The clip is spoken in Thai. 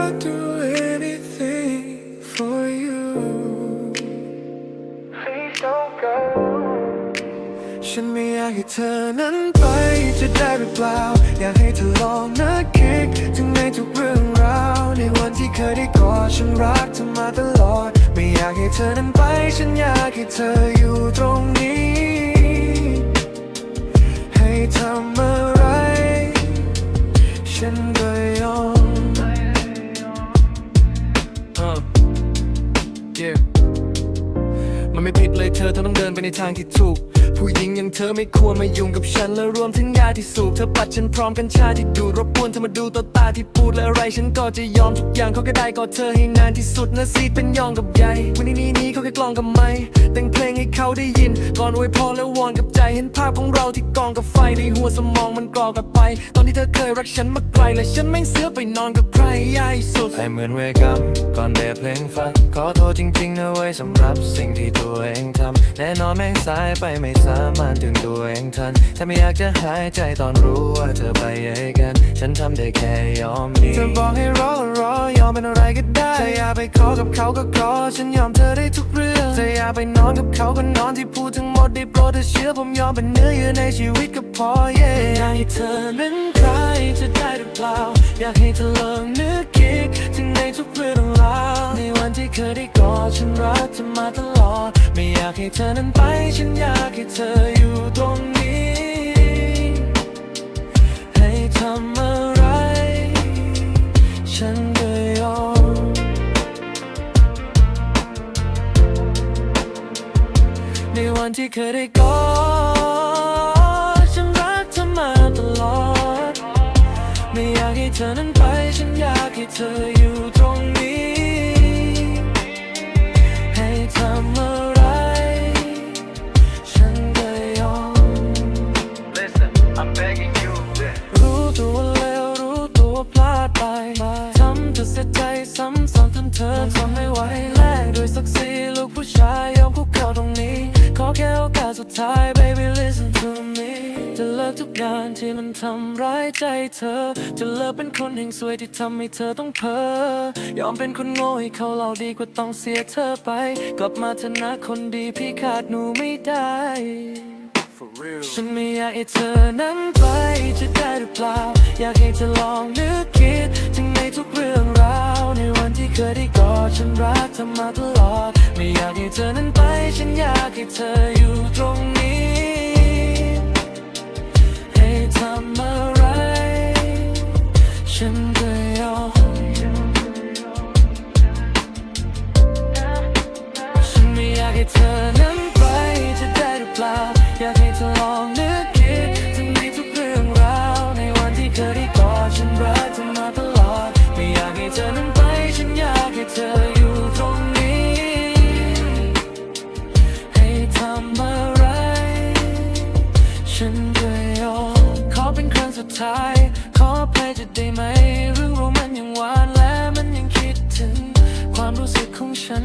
I'll do anything for you. Please don't go. ฉันไม่อยากให้เธอนั้นไปจะได้หรือเปล่า อยากให้เธอลองนะคิดถึงในทุกเรื่องราว ในวันที่เคยได้กอดฉันรักเธอมาตลอด ไม่อยากให้เธอนั้นไป ฉันอยากให้เธออยู่ตรงนี้ ให้ทำอะไมันไม่ผิดเลยเธอเธอต้องเดินไปในทางที่ถูก ผู้หญิงอย่างเธอไม่ควรมายุ่งกับฉันและรวมถึงยาที่สูบเธอปัดฉันพร้อมกันชาที่ดูดรบกวนเธอมาดูตัวตาที่ปูดและอะไรฉันก็จะยอมทุกอย่างเขาก็ได้กอดเธอให้นานที่สุดนะซีดเป็นยองกับใยวันนี้นี่ กลองกับไม้แต่งเพลงให้เขาได้ยิน ก่อนอวยพรและวอนกับใจ เห็นภาพของเราที่กองกับไฟในหัวสมองมันกรอกกับไป ตอนที่เธอเคยรักฉันมาไกล และฉันแม่งเสือไปนอนกับใครใหญ่สุดให้เหมือนเวกัมก่อนเบรเพลงฟังขอโทษจริงๆนะเว้ยสำหรับสิ่งที่ตัวเองทำแน่นอนแม่งสายไปไม่สามารถถึงตัวเองทันถ้าไม่อยากจะหายใจตอนรู้ว่าเธอไปเองกัน ฉันทำได้แค่ยอมนี่เธอบอกให้รอก็รอยอมเป็นอะไรก็ได้เธออยากไปขอกับเขาก็ขอฉันยอมเธอได้ทุก เรื่องเธออยากไปนอนกับเขาก็นอนที่พูดทั้งหมดได้โปรดเธอเชื่อผมยอมเป็นเนื้อเยื่อในชีวิตก็พอ yeah อยากให้เธอนั้นใครจะได้หรือเปล่า อยากให้เธอลองนึกคิดถึงในทุกเรื่องราวในวันที่เคยได้กอดฉันรักเธอมาตลอด ไม่อยากให้เธอนั้นไป ฉันอยากให้เธออยู่ตรงนี้ ให้ทำอะไรฉัน ในวันที่เคยได้กอดฉันรักเธอมาตลอด ไม่อยากให้เธอนั้นไป ฉันอยากให้เธออยู่ตรงนี้ ให้ทำอะไร ฉันก็ยอม Listen, I'm begging you. รู้ตัวแล้วรู้ตัวพลาดไปทำเธอเสียใจซ้ำซ้อนจนเธอทนไม่ไหว ท้าย baby listen to me จะเลิกทุกอย่างที่มันทำร้ายใจเธอ จะเลิกเป็นคนแห่งสวยที่ทำให้เธอต้องเพ้อยอมเป็นคนโง่ให้เขาเราดีกว่าต้องเสียเธอไป กลับมาเถอะนะคนดีพี่ขาดหนูไม่ได้ For real ฉันไม่อยากให้เธอนั้นไปจะได้หรือเปล่า อยากให้เธอลองนึกคิดถึงในทุกเรื่องราว ในวันที่เคยได้กอดฉันรักเธอมาตลอด ไม่อยากให้เธอนั้นไป ฉันอยากให้เธออยู่ ฉันก็ยอมฉันไม่อยากให้เธอ ท้าย ขออภัยจะได้ไหม เรื่องรู้มันยังหวานและมันยังคิดถึง ความรู้สึกของฉัน